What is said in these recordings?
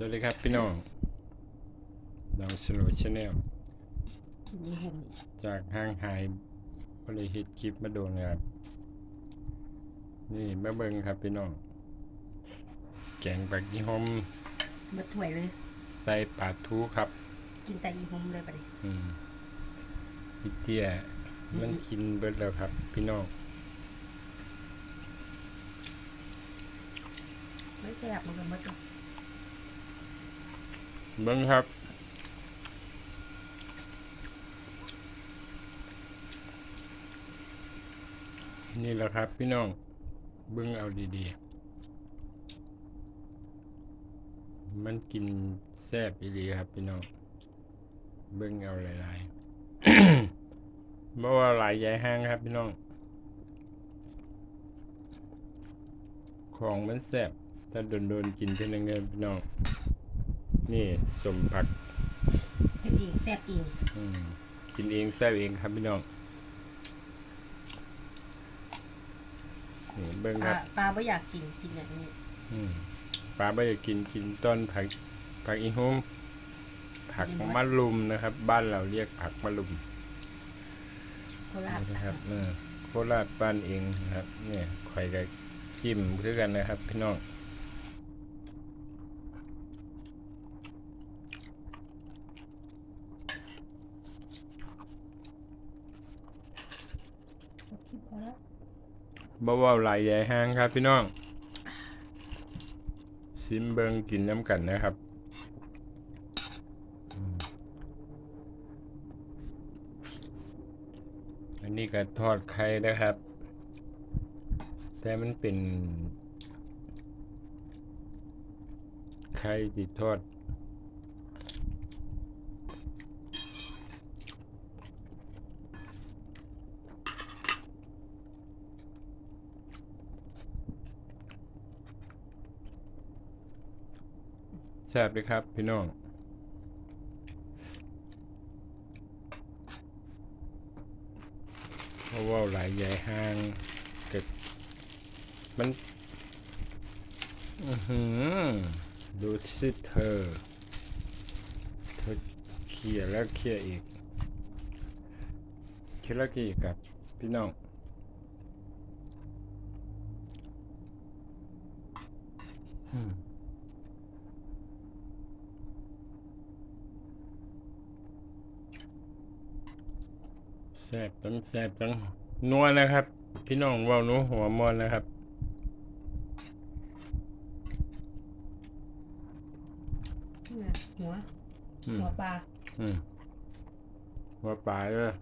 สวัสดีครับพี่น้องน้องสโลชาแนลมีหุ่มจากห้างหายบริฮิตคลิปมาโดนครับ นี่มาเบิ่งครับพี่น้อง แกงปักอีหอมมาถ้วยเลย ใส่ปลาทูครับ กินแต่อีหุ่มเลยปะดิอืมพี่เตี้ยมันกินเบิดแล้วครับ พี่น้องไม่แซ่บมันก็หมดเลย เบิ่งครับนี่แหละครับพี่น้องเบิ่งเอาดีๆ มันกินแซ่บอีหลีครับพี่น้อง เบิ่งเอาหลายๆเพราะว่าหลายใหญ่ห้างครับพี่น้อง ของมันแซ่บถ้าโดนๆกินเท่านั้นเองพี่น้อง นี่สมผักกินเองแซ่บเองอืมกินเองแซ่บเองครับพี่น้องนี่เบิ้งปคลารับปลาไม่อยากกินกินอย่างนี้อืมปลาไม่อยากกินกินต้นผักผักอีหุ่มผักมะลุมนะครับ บ้านเราเรียกผักมะลุม โคราชนี่นะครับเออโคราชบ้านเองนะครับ เนี่ยไข่กับจิ้มคือกันนะครับ พี่น้อง คิดพอแล้ว บ่เว่าหลายใหญ่ห้างครับพี่น้องซิมเบิงกินน้ำกันนะครับอันนี้ก็ทอดไข่นะครับ แต่มันเป็นไข่ที่ทอด แซ่บเลยครับ พี่น้องเพราะว่าหลายใหญ่ห้างเกิดมันอือหือดูสิเธอ เธอเขี่ยแล้วเขี่ยอีกเขี่ยแล้วเขี่ยอีกครับ พี่น้องอืม แซ่บจังแซ่บจังนัวนะครับ พี่น้องเว่าหนูหัวมอนนะครับเนี่ยหัว อืมหัวปลาอืมหัวปลาเลย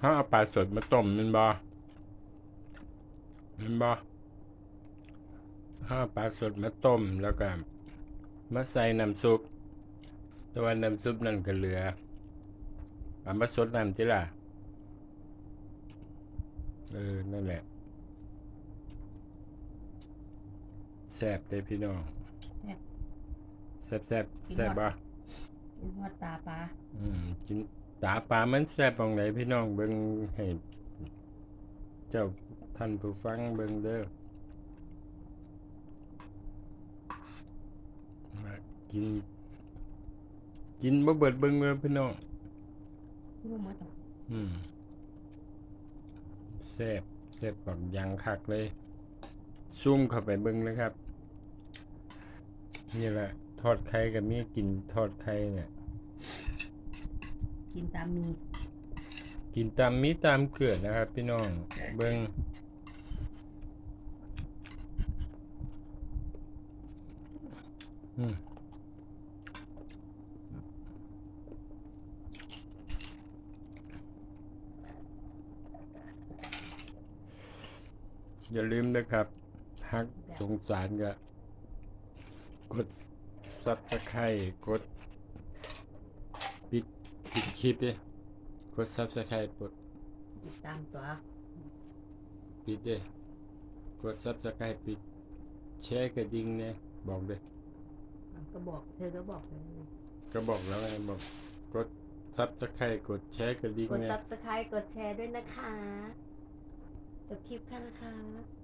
ถ้าเอาปลาสดมาต้มแมันบ่แมันบ่ ถ้าเอาปลาสดมาต้มแล้วก็มาใส่น้ำซุปแต่ว่าน้ำซุปนั่นก็เหลือเอามาสดน้ำจิล่ะเออ นั่นแหละแซ่บเลยพี่น้องแซ่บแซ่บแซ่บบ่กินหัวตาปลาอืมกินตาปลามันแซ่บตรงไหนพี่น้องเบิ่งให้เจ้าท่านผู้ฟังเบิ่งเด้อมา กิน กินบ่เบิดเบิ่งเด้อพี่น้องลูกหมดอะอืมแซ่บแซ่บแบบยังคักเลยซุ่มเข้าไปเบิ้งเลยครับ นี่แหละ ทอดไข่กับมีกินทอดไข่เนี่ย กินตามมี กินตามมีตามเกิดนะครับ พี่น้อง เบิ้งอืม อย่าลืมนะครับหักสงสารก็กดซับสไครต์กดปิดปิดคลิปดิกดซับสไครต์กดตามตัวปิดดิกดซับสไครต์ปิดแชร์กระดิ่งเนี่ยบอกเลยก็บอกเธอก็บอกเลยก็บอกแล้วไงบอกกดซับสไครต์กดแชร์กระดิ่งกดเนี่ยซับสไครต์กดแชร์ด้วยนะคะ จบคลิปค่ะนะคะ